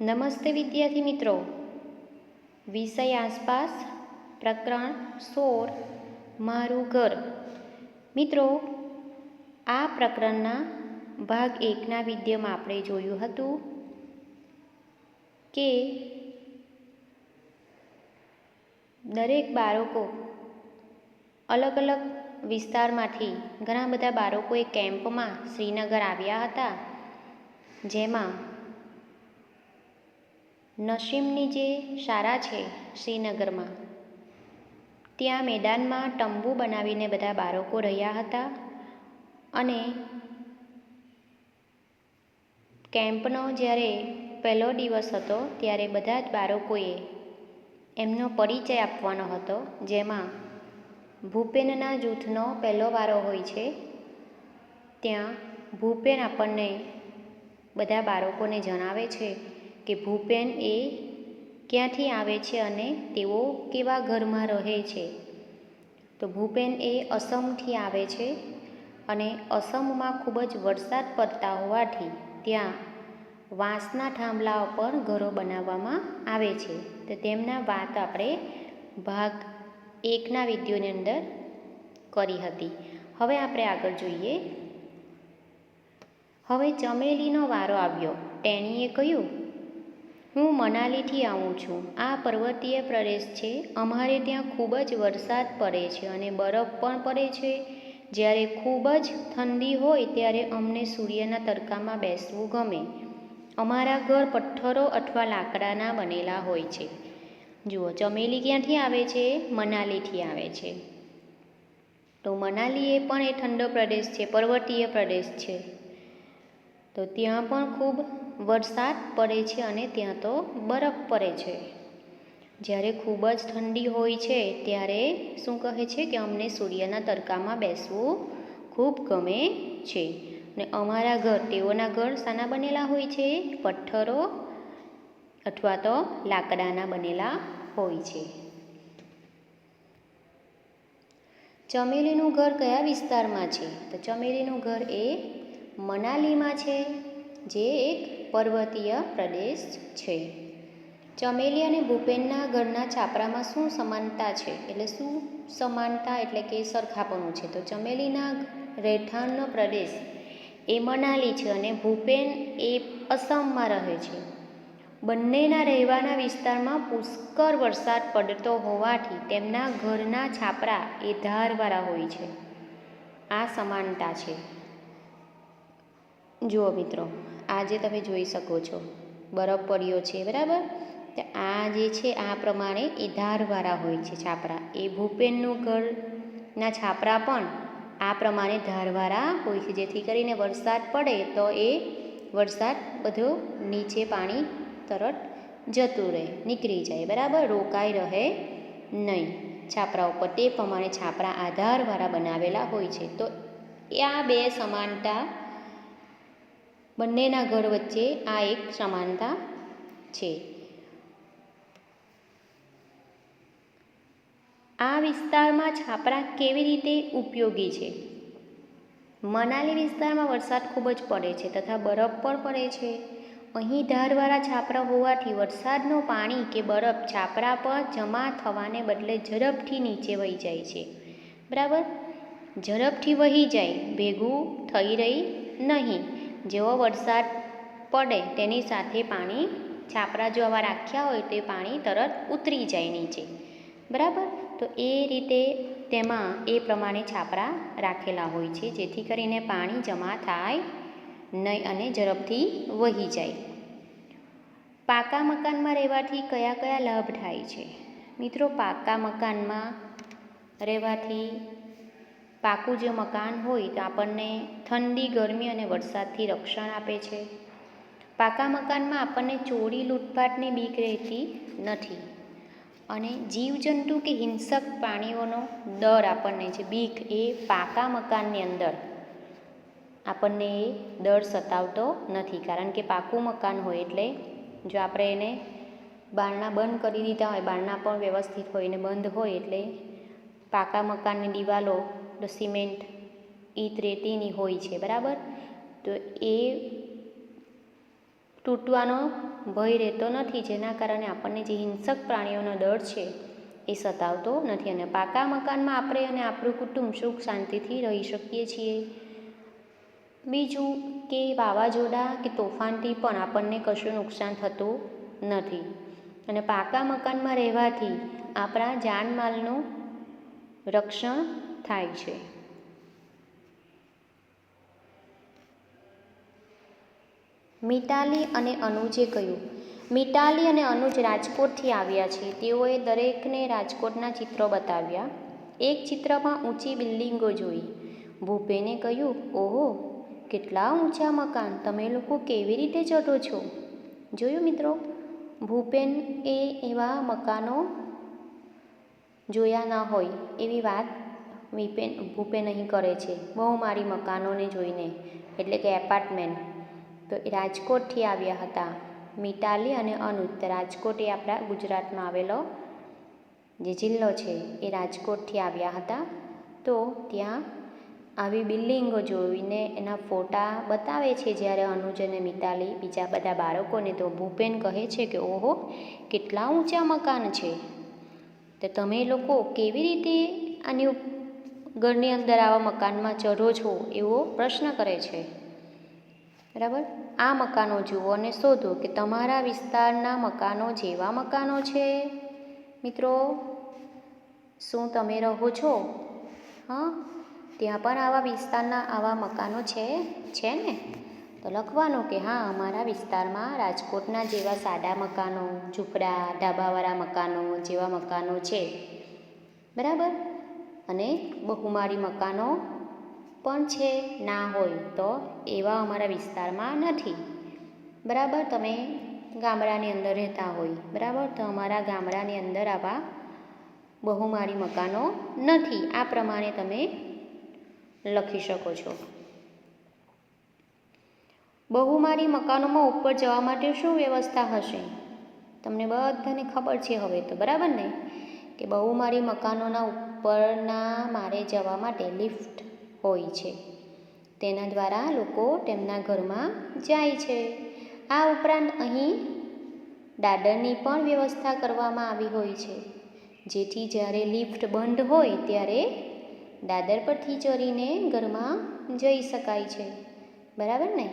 નમસ્તે વિદ્યાર્થી મિત્રો. વિષય આસપાસ પ્રકરણ સોળ, મારું ઘર. મિત્રો, આ પ્રકરણના ભાગ એકના વિદ્યમાં આપણે જોયું હતું કે દરેક બાળકો અલગ અલગ વિસ્તારમાંથી ઘણા બધા બાળકો એ કેમ્પમાં શ્રીનગર આવ્યા હતા. જેમાં નસીમની જે શાળા છે શ્રીનગરમાં. ત્યાં મેદાનમાં તંબુ બનાવીને બધા બાળકો રહ્યા હતા અને કેમ્પનો જ્યારે પહેલો દિવસ હતો ત્યારે બધા જ બાળકોએ એમનો પરિચય આપવાનો હતો, જેમાં ભૂપેનના જૂથનો પહેલો વારો હોય છે, ત્યાં ભૂપેન આપણને બધા બાળકોને જણાવે છે કે ભૂપેન એ ક્યાંથી આવે છે અને તેઓ કેવા ઘરમાં રહે છે? તો ભૂપેન એ અસમથી આવે છે અને અસમમાં ખૂબ જ વરસાદ પડતા હોવાથી ત્યાં વાંસના થાંભલા ઉપર ઘરો બનાવવામાં આવે છે. તો તેમના વાત આપણે ભાગ એકના વિડીયોની અંદર કરી હતી. હવે આપણે આગળ જોઈએ. હવે ચમેલીનો વારો આવ્યો. તેણીએ કહ્યું હું મનાલીથી આવું છું. આ પર્વતીય પ્રદેશ છે. અમારે ત્યાં ખૂબ જ વરસાદ પડે છે અને બરફ પણ પડે છે. જ્યારે ખૂબ જ ઠંડી હોય ત્યારે અમને સૂર્યના તડકામાં બેસવું ગમે. અમારા ઘર પથ્થરો અથવા લાકડાના બનેલા હોય છે. જુઓ, ચમેલી ક્યાંથી આવે છે? મનાલીથી આવે છે. તો મનાલી એ પણ એ ઠંડો પ્રદેશ છે, પર્વતીય પ્રદેશ છે. તો ત્યાં પણ ખૂબ વરસાદ પડે છે અને ત્યાં તો બરફ પડે છે. જ્યારે ખૂબ જ ઠંડી હોય છે, ત્યારે શું કહે છે કે અમને સૂર્યના તડકામાં બેસવું ખૂબ ગમે છે. ને અમારા ઘર, તેઓના ઘર શાના બનેલા હોય છે? પથ્થરો અથવા તો લાકડાના બનેલા હોય છે. ચમેલીનું ઘર કયા વિસ્તારમાં છે? તો ચમેલીનું ઘર એ મનાલીમાં છે. જે એક પર્વતીય પ્રદેશ છે. ચમેલી અને ભૂપેનના ઘરના છાપરામાં શું સમાનતા છે? એટલે શું સમાનતા એટલે કે સરખાપણું છે? તો ચમેલીના રહેઠાણનો પ્રદેશ એ મનાલી છે અને ભૂપેન એ અસમમાં રહે છે. બંનેના રહેવાના વિસ્તારમાં પુષ્કળ વરસાદ પડતો હોવાથી તેમના ઘરના છાપરા એ ધારવાળા હોય છે. આ સમાનતા છે. જુઓ મિત્રો આજે તમે જોઈ શકો છો. બરફ પડ્યો છે, બરાબર? તો આ જે છે, આ પ્રમાણે એ ધારવાળા હોય છે છાપરા. એ ભૂપેનનું ઘરના છાપરા પણ આ પ્રમાણે ધારવાળા હોય છે. જેથી કરીને વરસાદ પડે તો એ વરસાદ બધો નીચે પાણી તરત જતું રહે, નીકળી જાય, બરાબર? રોકાઈ રહે નહીં. છાપરા ઉપર તે પ્રમાણે છાપરા આધારવાળા બનાવેલા હોય છે. તો આ બે સમાનતા બંનેના ઘર વચ્ચે આ એક સમાનતા છે. આ વિસ્તારમાં છાપરા કેવી રીતે ઉપયોગી છે? મનાલી વિસ્તારમાં વરસાદ ખૂબ જ પડે છે તથા બરફ પણ પડે છે. અહીં ધારવાળા છાપરા હોવાથી વરસાદનું પાણી કે બરફ છાપરા પર જમા થવાને બદલે ઝડપથી નીચે વહી જાય છે. બરાબર? ઝડપથી વહી જાય, ભેગું થઈ રહી નહીં. જેવો વરસાદ પડે તેની સાથે પાણી છાપરા જો રાખ્યા હોય તો એ પાણી તરત ઉતરી જાય નીચે. બરાબર? તો એ રીતે તેમાં એ પ્રમાણે છાપરા રાખેલા હોય છે, જેથી કરીને પાણી જમા થાય નહીં અને ઝડપથી વહી જાય. પાકા મકાનમાં રહેવાથી કયા કયા લાભ થાય છે? મિત્રો, પાકા મકાનમાં રહેવાથી પાકું જે મકાન હોય તો આપણને ઠંડી, ગરમી અને વરસાદથી રક્ષણ આપે છે. પાકા મકાનમાં આપણને ચોરી, લૂંટફાટની બીક રહેતી નથી. અને જીવજંતુ કે હિંસક પ્રાણીઓનો ડર આપણને છે. બીક એ પાકા મકાનની અંદર આપણને એ ડર સતાવતો નથી. કારણ કે પાકું મકાન હોય એટલે જો આપણે એને બારણા બંધ કરી દીધા હોય, બારણા પણ વ્યવસ્થિત હોય ને બંધ હોય એટલે પાકા મકાનની દિવાલો સિમેન્ટ ઈટ રેતીની હોય છે, બરાબર? તો એ તૂટવાનો ભય રહેતો નથી, જેના કારણે આપણને જે હિંસક પ્રાણીઓનો ડર છે એ સતાવતો નથી અને પાકા મકાનમાં આપણે અને આપણું કુટુંબ સુખ શાંતિથી રહી શકીએ છીએ. બીજું કે વાવાઝોડા કે તોફાનથી પણ આપણને કશું નુકસાન થતું નથી. અને પાકા મકાનમાં રહેવાથી આપણા જાનમાલનું રક્ષણ થાય છે. મિતાલી અને અનુજે કહ્યું, મિતાલી અને અનુજ રાજકોટથી આવ્યા છે. તેઓએ દરેકને રાજકોટના ચિત્રો બતાવ્યા. એક ચિત્રમાં ઊંચી બિલ્ડિંગો જોઈ. ભૂપેને કહ્યું, ઓહો, કેટલા ઊંચા મકાન. તમે લોકો કેવી રીતે ચઢો છો? જોયું મિત્રો, ભૂપેન એ એવા મકાનો જોયા ન હોય એવી વાત વિપેન ભૂપેન અહીં કરે છે. બહુ મારી મકાનોને જોઈને, એટલે કે એપાર્ટમેન્ટ. તો એ રાજકોટથી આવ્યા હતા. મિતાલી અને અનુત, રાજકોટ એ આપણા ગુજરાતમાં આવેલો જે જિલ્લો છે, એ રાજકોટથી આવ્યા હતા. તો ત્યાં આવી બિલ્ડિંગો જોઈને એના ફોટા બતાવે છે, જ્યારે અનુજ અને મિતાલી બીજા બધા બાળકોને તો ભૂપેન કહે છે કે, ઓહો, કેટલા ઊંચા મકાન છે. તો તમે લોકો કેવી રીતે આની ઘરની અંદર આવા મકાનમાં ચઢો છો એવો પ્રશ્ન કરે છે. બરાબર? આ મકાનો જુઓ અને શોધો કે તમારા વિસ્તારના મકાનો જેવા મકાનો છે. મિત્રો, શું તમે રહો છો? હા, ત્યાં પણ આવા વિસ્તારના આવા મકાનો છે છે ને? તો લખવાનું કે હા, અમારા વિસ્તારમાં રાજકોટના જેવા સાદા મકાનો, ઝૂંપડા ઢાબાવાળા મકાનો જેવા મકાનો છે. બરાબર? અને બહુમાળી મકાનો પણ છે, ના હોય તો એવા અમારા વિસ્તારમાં નથી. બરાબર? તમે ગામડાની અંદર રહેતા હોય. બરાબર? તો અમારા ગામડાની અંદર આવા બહુમાળી મકાનો નથી. આ પ્રમાણે તમે લખી શકો છો. બહુમાળી મકાનોમાં ઉપર જવા માટે શું વ્યવસ્થા હશે? તમને બધાને ખબર છે હવે તો. બરાબર ને? કે બહુમાળી મકાનોના ઉપરના મારે જવા માટે લિફ્ટ હોય છે. તેના દ્વારા લોકો તેમના ઘરમાં જાય છે. આ ઉપરાંત અહીં દાદરની પણ વ્યવસ્થા કરવામાં આવી હોય છે. જેથી જ્યારે લિફ્ટ બંધ હોય ત્યારે દાદર પરથી ચડીને ઘરમાં જઈ શકાય છે. બરાબર ને?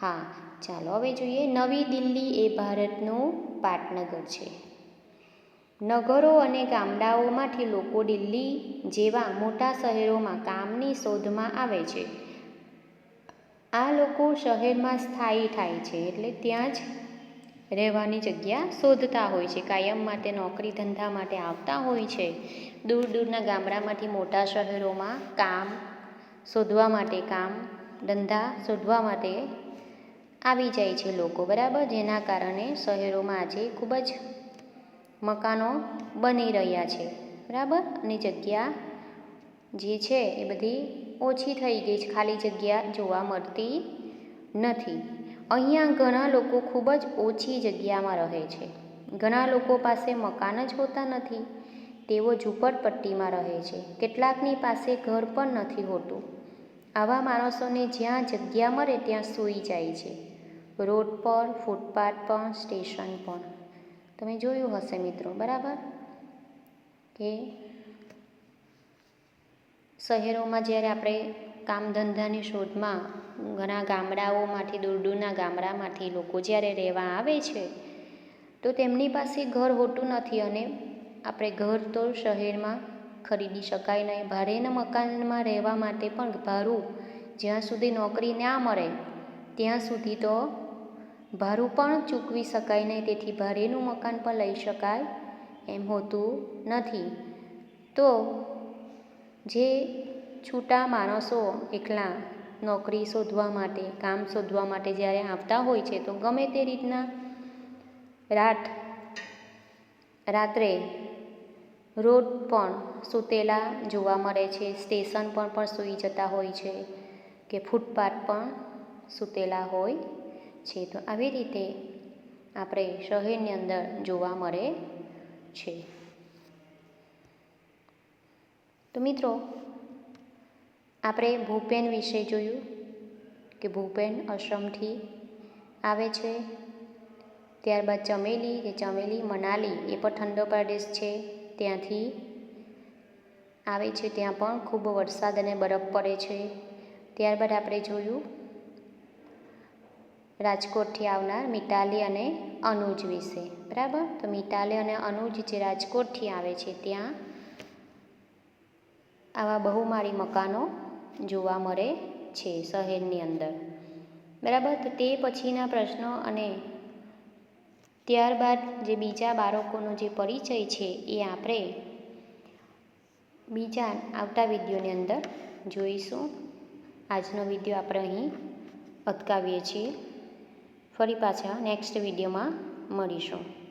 હા, ચાલો હવે જોઈએ નવી દિલ્હી એ ભારતનું પાટનગર છે. નગરો અને ગામડાઓમાંથી લોકો દિલ્હી જેવા મોટા શહેરોમાં કામની શોધમાં આવે છે. આ લોકો શહેરમાં સ્થાયી થાય છે એટલે ત્યાં જ રહેવાની જગ્યા શોધતા હોય છે. કાયમ માટે નોકરી ધંધા માટે આવતા હોય છે. દૂર દૂરના ગામડામાંથી મોટા શહેરોમાં કામ શોધવા માટે, કામ ધંધા શોધવા માટે આવી જાય છે લોકો. બરાબર? જેના કારણે શહેરોમાં આજે ખૂબ જ મકાનો બની રહ્યા છે. બરાબર? અને જગ્યા જે છે એ બધી ઓછી થઈ ગઈ છે. ખાલી જગ્યા જોવા મળતી નથી. અહીંયા ઘણા લોકો ખૂબ જ ઓછી જગ્યામાં રહે છે. ઘણા લોકો પાસે મકાન જ હોતા નથી. તેઓ ઝૂંપડપટ્ટીમાં રહે છે. કેટલાકની પાસે ઘર પણ નથી હોતું. આવા માણસોને જ્યાં જગ્યા મળે ત્યાં સૂઈ જાય છે. રોડ પર, ફૂટપાથ પર, સ્ટેશન પર. તમે જોયું હશે મિત્રો, બરાબર? કે શહેરોમાં જ્યારે આપણે કામ ધંધાની શોધમાં ઘણા ગામડાઓમાંથી, દૂર દૂરના ગામડામાંથી લોકો જ્યારે રહેવા આવે છે, તો તેમની પાસે ઘર હોતું નથી અને આપણે ઘર તો શહેરમાં ખરીદી શકાય નહીં. ભાડેના મકાનમાં રહેવા માટે પણ ભાડું જ્યાં સુધી નોકરી ના મળે, ત્યાં સુધી તો ભાડું પણ ચૂકવી શકાય નહીં, તેથી ભાડેનું મકાન પણ લઈ શકાય એમ હોતું નથી. તો જે છૂટા માણસો એકલા નોકરી શોધવા માટે, કામ શોધવા માટે જ્યારે આવતા હોય છે, તો ગમે તે રીતના રાત, રાત્રે રોડ પણ સૂતેલા જોવા મળે છે, સ્ટેશન પર પણ સૂઈ જતા હોય છે કે ફૂટપાથ પણ સૂતેલા હોય છે. તો આવી રીતે આપણે શહેરની અંદર જોવા મળે છે. તો મિત્રો, આપણે ભૂપેન વિશે જોયું કે ભૂપેન આશ્રમથી આવે છે. ત્યારબાદ ચમેલી, કે ચમેલી મનાલી એ પણ ઠંડો પ્રદેશ છે. ત્યાંથી આવે છે. ત્યાં પણ ખૂબ વરસાદ અને બરફ પડે છે. ત્યારબાદ આપણે જોયું રાજકોટથી આવનાર મિતાલી અને અનુજ વિશે. બરાબર? તો મિતાલી અને અનુજ જે રાજકોટથી આવે છે, ત્યાં આવા બહુમાળી મકાનો જોવા મળે છે શહેરની અંદર. બરાબર? તો તે પછીના પ્રશ્નો અને ત્યારબાદ જે બીજા બાળકોનો જે પરિચય છે, એ આપણે બીજા આવતા વિડીયોની અંદર જોઈશું. આજનો વીડિયો આપણે અહીં અટકાવીએ છીએ. ફરી પાછા નેક્સ્ટ વિડીયોમાં મળીશું.